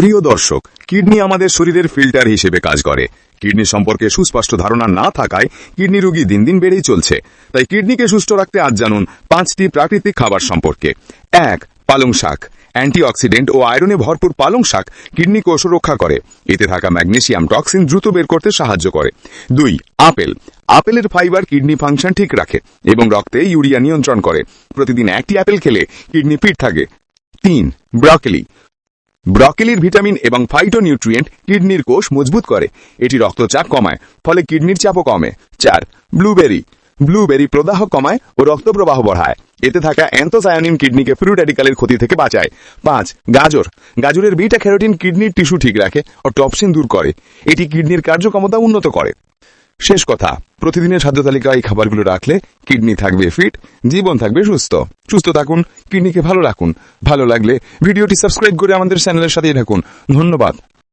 প্রিয় দর্শক, কিডনি আমাদের শরীরের ফিল্টার হিসেবে কাজ করে। কিডনি সম্পর্কে সুস্পষ্ট ধারণা না থাকায় কিডনি রোগী দিন দিন বেড়েই চলছে। তাই কিডনিকে সুস্থ রাখতে আজ জানুন পাঁচটি প্রাকৃতিক খাবার সম্পর্কে। এক, পালং শাক। অ্যান্টিঅক্সিডেন্ট ও আয়রনে ভরপুর পালং শাক কিডনি কোষ রক্ষা করে। এতে থাকা ম্যাগনেসিয়াম টক্সিন দ্রুত বের করতে সাহায্য করে। দুই, আপেল। আপেলের ফাইবার কিডনি ফাংশন ঠিক রাখে এবং রক্তে ইউরিয়া নিয়ন্ত্রণ করে। প্রতিদিন একটি আপেল খেলে কিডনি ফিট থাকে। তিন, ব্রকলি। ব্রকেলির ভিটামিন এবং ফাইটোনিউট্রিয়েন্ট কিডনির কোষ মজবুত করে। এটি রক্তচাপ কমায়, ফলে কিডনির চাপও কমে। চার, ব্লুবেরি। ব্লুবেরি প্রদাহ কমায় ও রক্ত প্রবাহ বঢ়ায় এতে থাকা অ্যান্থোসায়ানিন কিডনিকে ফ্রি ক্ষতি থেকে বাঁচায়। পাঁচ, গাজর। গাজরের বিটা ক্যারোটিন কিডনির টিস্যু ঠিক রাখে ও টপসিন দূর করে। এটি কিডনির কার্যক্ষমতা উন্নত করে। শেষ কথা, প্রতিদিনের খাদ্য তালিকায় এই খাবারগুলো রাখলে কিডনি থাকবে ফিট জীবন থাকবে সুস্থ। সুস্থ থাকুন, কিডনিকে ভালো রাখুন। ভালো লাগলে ভিডিওটি সাবস্ক্রাইব করে আমাদের চ্যানেলের সাথেই থাকুন। ধন্যবাদ।